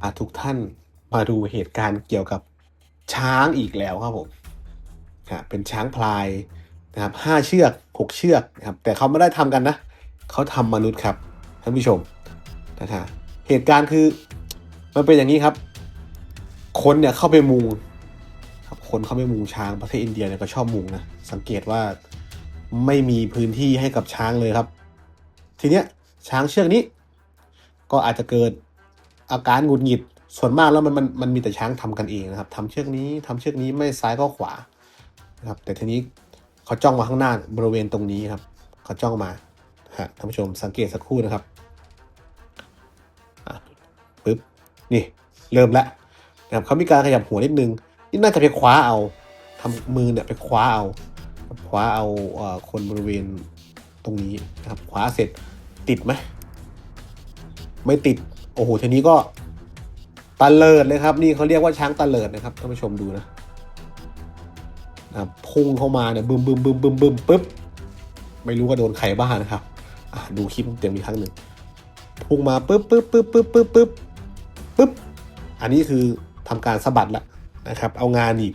พาทุกท่านมาดูเหตุการณ์เกี่ยวกับช้างอีกแล้วครับผมครับเป็นช้างพลายนะครับห้าเชือกหกเชือกนะครับแต่เขาไม่ได้ทำกันนะเขาทำมนุษย์ครับท่านผู้ชมนะฮะเหตุการณ์คือมันเป็นอย่างนี้ครับ คนเนี่ยเข้าไปมุงครับคนเข้าไปมุงช้างประเทศอินเดียเนี่ยก็ชอบมุงนะสังเกตว่าไม่มีพื้นที่ให้กับช้างเลยครับ ทีเนี้ยช้างเชือกนี้ ก็อาจจะเกิด อาการหงุดหงิด ส่วนมากแล้วมันมันมันมีแต่ช้างทำกันเองนะครับทำเชือกนี้ทำเชือกนี้ไม่ซ้ายก็ขวานะครับแต่ทีนี้เขาจ้องมาข้างหน้าบริเวณตรงนี้ครับเขาจ้องมาฮะท่านผู้ชมสังเกตสักครู่นะครับอะปึ๊บนี่เริ่มแล้วนะครับเขามีการขยับหัวนิดนึงนี่น่าจะไปคว้าเอาทำมือเนี่ยไปคว้าเอาคว้าเอาเอ่อคนบริเวณตรงนี้นะครับคว้าเสร็จติดไหมไม่ติด โอ้โหทีนี้ก็ตะเลิดเลยครับ นี่เขาเรียกว่าช้างตะเลิดนะครับท่านผู้ชมดูนะนะพุ่งเข้ามาเนี่ยบึมบึมบึมบึมบึมปึ๊บไม่รู้ว่าโดนใครบ้างนะครับดูคลิปเต็มอีกครั้งหนึ่งพุ่งมาปึ๊บปึ๊บปึ๊บปึ๊บปึ๊บปึ๊บปึ๊บอันนี้คือทำการสะบัดละนะครับ เอางานหนีบ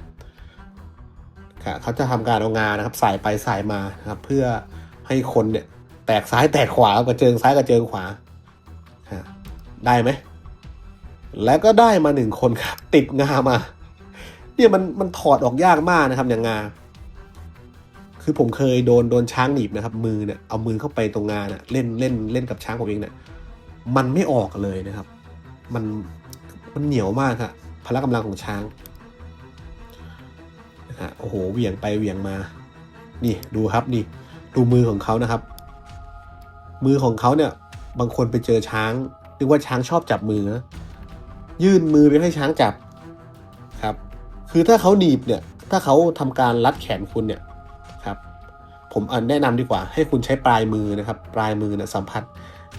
เขาจะทำการเอางานนะครับสายไปสายมานะครับ เพื่อให้คนเนี่ยแตกซ้ายแตกขวากระเจิงซ้ายกระเจิงขวา ได้ไหม แล้วก็ได้มาหนึ่งคนครับ ติดงามา เนี่ยมันมันถอดออกยากมากนะครับอย่างงา คือผมเคยโดนโดนช้างหนีบนะครับ มือเนี่ยเอามือเข้าไปตรงงาเนี่ยเล่นเล่นเล่นกับช้างผมเองเนี่ยมันไม่ออกเลยนะครับ มันมันเหนียวมากครับพละกำลังของช้างนะฮะโอ้โหเหวี่ยงไปเหวี่ยงมา นี่ดูครับนี่ ดูมือของเขานะครับ มือของเขาเนี่ย บางคนไปเจอช้าง นึกว่าช้างชอบจับมือนะยื่นมือไปให้ช้างจับครับ คือถ้าเขาหนีบเนี่ย ถ้าเขาทำการรัดแขนคุณเนี่ยครับ ผมอันแนะนำดีกว่า ให้คุณใช้ปลายมือนะครับ ปลายมือเนี่ยสัมผัส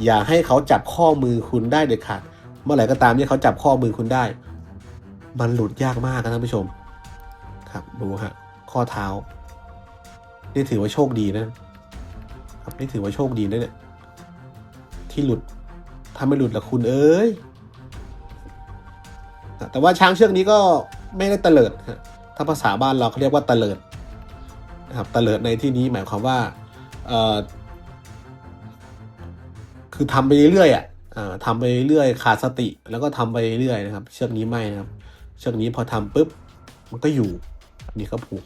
อย่าให้เขาจับข้อมือคุณได้เด็ดขาดเมื่อไหร่ก็ตามที่เขาจับข้อมือคุณได้ มันหลุดยากมากนะท่านผู้ชม ครับดูฮะข้อเท้า นี่ถือว่าโชคดีนะ ครับนี่ถือว่าโชคดีนะเนี่ยที่หลุด ถ้าไม่หลุดละคุณเอ้ยแต่ว่าช้างเชือกนี้ก็ไม่ได้เตลิดถ้าภาษาบ้านเราเขาเรียกว่าเตลิดนะครับเตลิดในที่นี้หมายความว่าเออคือทำไปเรื่อยๆอะอ่าทำไปเรื่อยขาดสติ แล้วก็ทำไปเรื่อยนะครับ เชือกนี้ไม่นะครับ เชือกนี้พอทำปุ๊บมันก็อยู่อันนี้ก็ผูก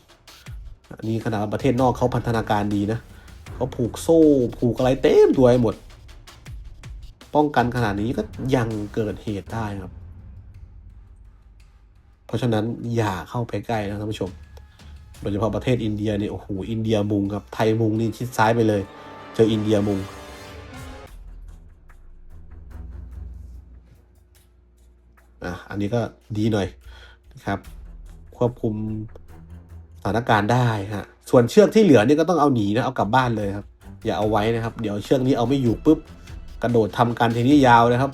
อันนี้ขนาดประเทศนอกเขาพัฒนาการดีนะเขาผูกโซ่ผูกอะไรเต็มตัวไปหมด ป้องกันขนาดนี้ก็ยังเกิดเหตุได้ครับ เพราะฉะนั้นอย่าเข้าไปใกล้นะท่านผู้ชม โดยเฉพาะประเทศอินเดียเนี่ยโอ้โหอินเดียมุงครับไทยมุงนี่ชิดซ้ายไปเลย เจออินเดียมุงอะอันนี้ก็ดีหน่อยนะครับ ควบคุมสถานการณ์ได้ฮะส่วนเชือกที่เหลือนี่ก็ต้องเอาหนีนะเอากลับบ้านเลยครับ อย่าเอาไว้นะครับ เดี๋ยวเชือกนี้เอาไม่อยู่ปุ๊บ กระโดดทำการทีนี้ยาวนะครับ